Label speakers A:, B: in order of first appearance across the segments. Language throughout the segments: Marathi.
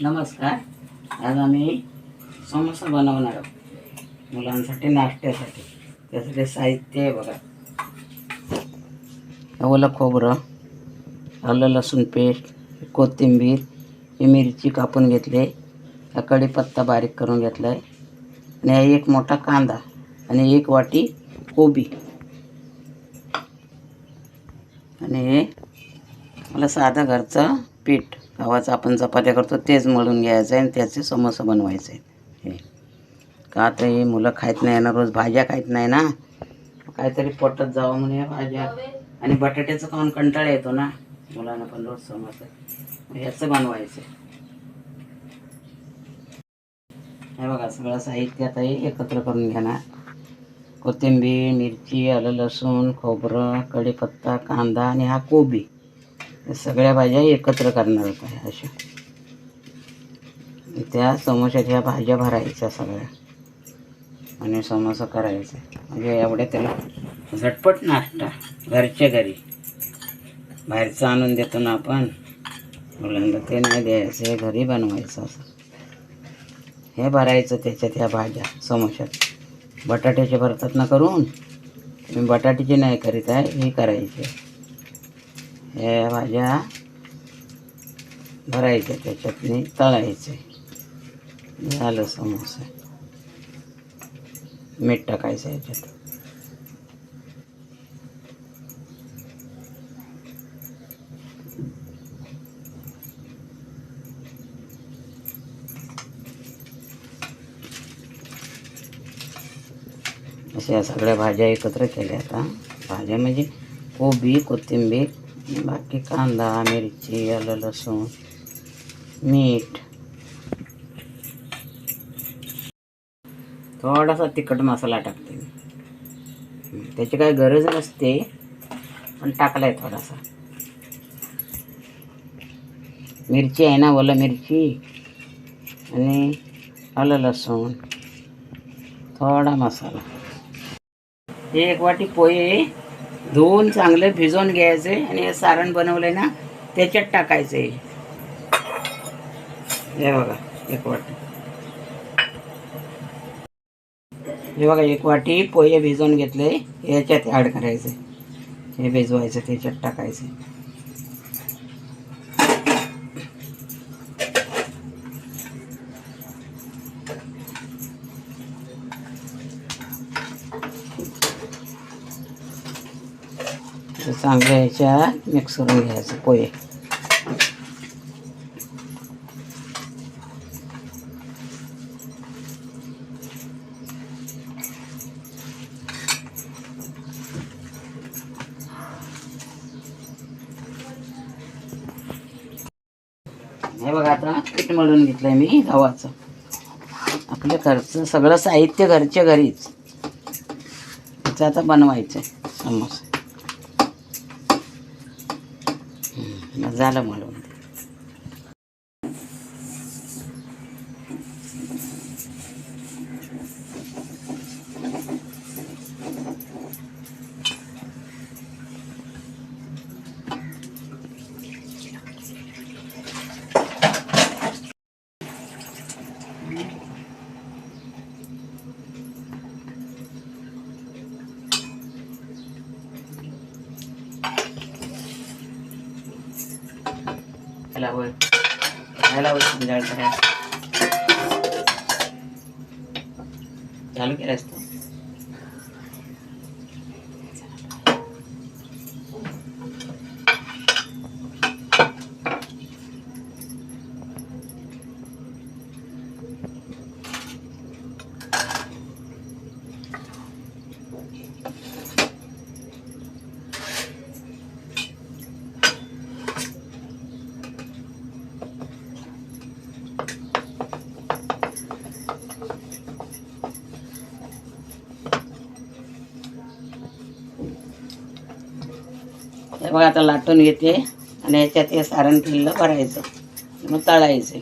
A: नमस्कार. आज आम्ही समोसा बनवणार आहोत मुलांसाठी नाश्त्यासाठी. त्यासाठी साहित्य आहे बघा. ओलं खोबरं आलं लसूण पेस्ट कोथिंबीर ही मिरची कापून घेतली. हा कढीपत्ता बारीक करून घेतला आहे आणि हा एक मोठा कांदा आणि एक वाटी कोबी. आणि हे मला साधा घरचं पीठ. गव्हाचं आपण चपात्या करतो तेच मळून घ्यायचं आहे आणि त्याचे समोसे बनवायचे. हे. का तर हे मुलं खायत नाही ना रोज भाज्या खायत नाही ना? काहीतरी पोटत जावं म्हणून या भाज्या. आणि बटाट्याचं खाऊन कंटाळा येतो ना? मुलांना पण रोज समोसा. ह्याचं बनवायचं. हे बघा सगळं साहित्य आता हे एकत्र करून घेणार. कोथिंबीर मिरची आलं लसूण खोबरं कढीपत्ता कांदा आणि हा कोबी. सगळ्या भाज्या एकत्र करणार होत्या अशा. त्या समोशात ह्या भाज्या भरायच्या सगळ्या. आणि समोसा करायचा. म्हणजे एवढ्या त्याला झटपट नाश्ता घरच्या घरी. बाहेरचं आणून देतो ना आपण. मुलांना ते नाही द्यायचं हे घरी बनवायचं असं. हे भरायचं त्याच्यात ह्या भाज्या समोशात. बटाट्याचे भरतात ना करून? मी बटाट्याचे नाही करीत आहे हे करायचे. हे भाज्या भरायच्या त्याच्यातनी तळायचे. झालं समोसा. मीठ टाकायचं याच्यात. अशा सगळ्या भाज्या एकत्र केल्या आता. भाज्या म्हणजे कोबी कोथिंबीर बाकी कांदा मिरची आलं लसूण मीठ. थोडासा तिखट मसाला टाकते मी. त्याची काही गरज नसते पण टाकलाय थोडासा. मिरची आहे ना ओलं मिरची आणि आलं लसूण. थोडा मसाला. एक वाटी पोहे. धुवून चांगले भिजवून घ्यायचे आणि हे सारण बनवलंय ना त्याच्यात टाकायचे. हे बघा एक वाटी. हे बघा एक वाटी पोहे भिजवून घेतले याच्यात ॲड करायचे. हे भिजवायचं त्याच्यात टाकायचे. चांगल्या ह्याच्यात मिक्स करून घ्यायचं पोहे. हे बघा आता पीठ मळून घेतलंय मी गव्हाचं. आपलं घरचं सगळं साहित्य घरच्या घरीच. त्याचं आता बनवायचं समोसा हम्म, मग झालं म्हणून. त्याला होय खायला होय संध्याकाळ करायला चालू बघा आता लाटून घेते आणि याच्यात हे सारण किल्लं भरायचं. मग तळायचं.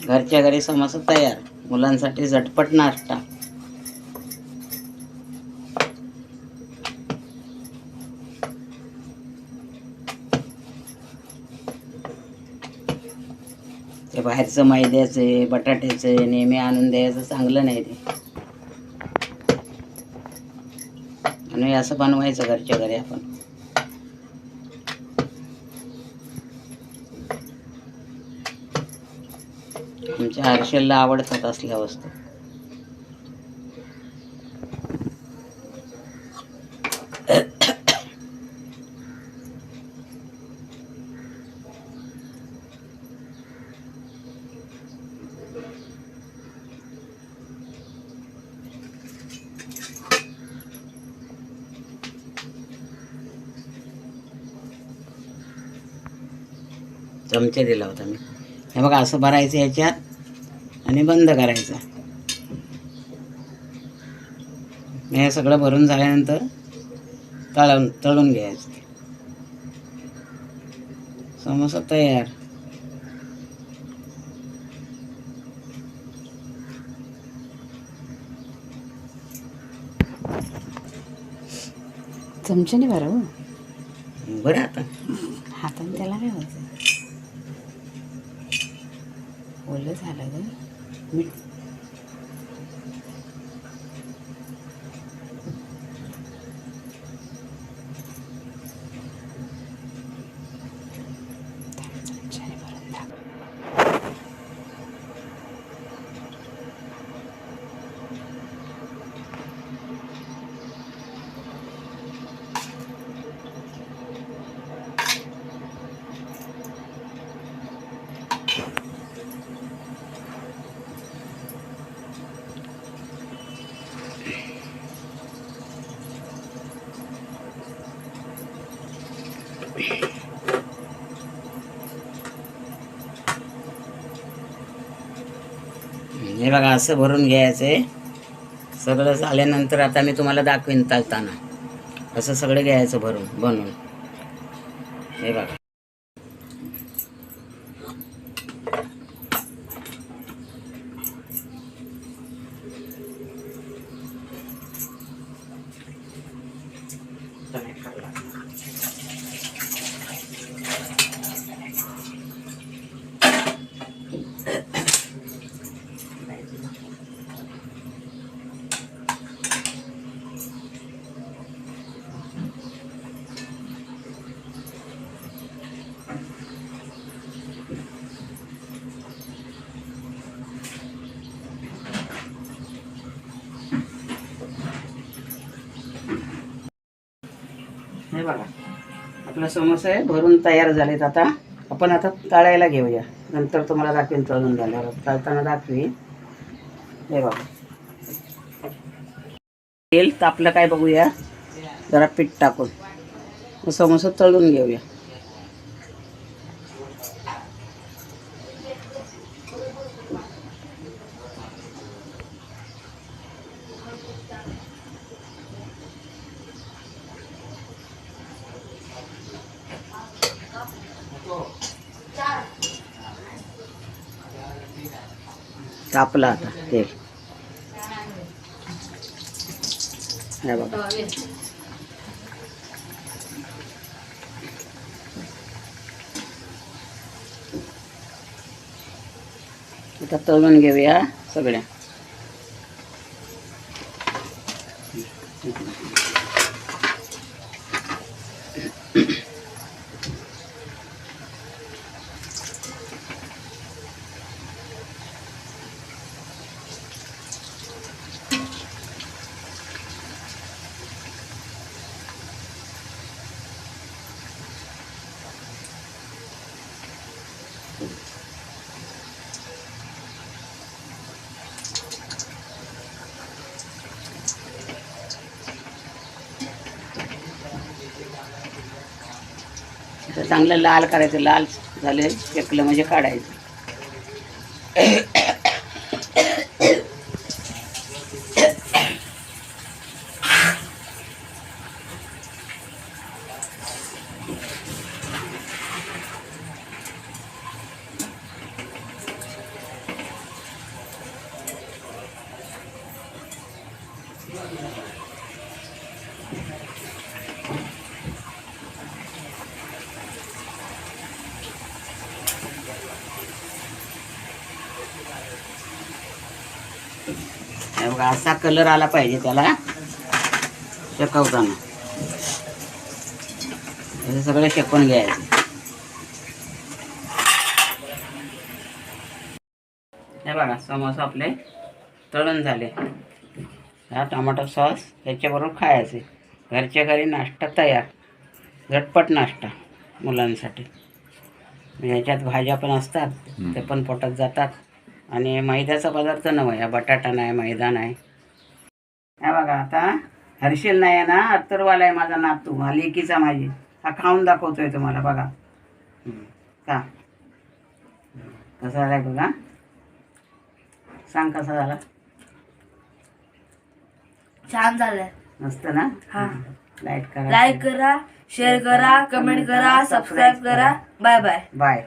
A: घरच्या घरी समोसा तयार. मुलांसाठी झटपट नाश्ता. ते बाहेरचं मैद्याचे बटाट्याचे नेहमी आणून द्यायचं चांगलं नाही ते. आणि असं बनवायचं घरच्या घरी आपण. आमच्या हर्षलला आवडतात असल्या वस्तू चमचे दिला होता मी. हे बघा असं भरायचं याच्यात. आणि बंद करायचं. हे सगळं भरून झाल्यानंतर तळून तळून घ्यायचं. समोसा तयार.
B: चमच्याने बरं हो.
A: बरं आता.
B: हाताने त्याला काय व्हायचं ओलं झालं ग. मीठ
A: हे बघा असं भरून घ्यायचं आहे. सगळं झाल्यानंतर आता मी तुम्हाला दाखवीन चालताना असं सगळं घ्यायचं भरून बनवून. हे बघा. हे बघा. आपला समोसे भरून तयार झालेत आता. आपण आता तळायला घेऊया. नंतर तुम्हाला दाखवेन तळून झाल्यावर. तळताना दाखवी हे बघा. तेल तापलं काय बघूया? जरा पीठ टाकून. समोसा तळून घेऊया. तापलं आता तेल. हे बघा. आता तळून घेऊया सगळ्या. चांगलं लाल करायचं लाल झाले शेकलं म्हणजे काढायचं. बघा असा कलर आला पाहिजे त्याला. शेकवताना. हे सगळं शेकून घ्यायचं. हे बघा समोसा आपले तळून झाले. हा टमाटो सॉस याच्याबरोबर खायचे. घरच्या घरी नाश्ता तयार. झटपट नाश्ता मुलांसाठी. ह्याच्यात भाज्या पण असतात ते पण पोटात जातात. आणि मैद्याचा पदार्थ नव्हे हा बटाटा नाही मैदा नाही. हा बघा आता हर्षिल नाही आहे ना अत्तरवाला आहे माझा नातू हा लेकीचा माझी हा खाऊन दाखवतोय तुम्हाला बघा. का? कसा झालाय बघा. सांग कसा झाला.
C: छान झालंय.
A: मस्त ना?
C: हा.
A: लाईक करा
C: लाईक करा शेअर करा कमेंट करा सबस्क्राईब करा. Bye bye.
A: बाय.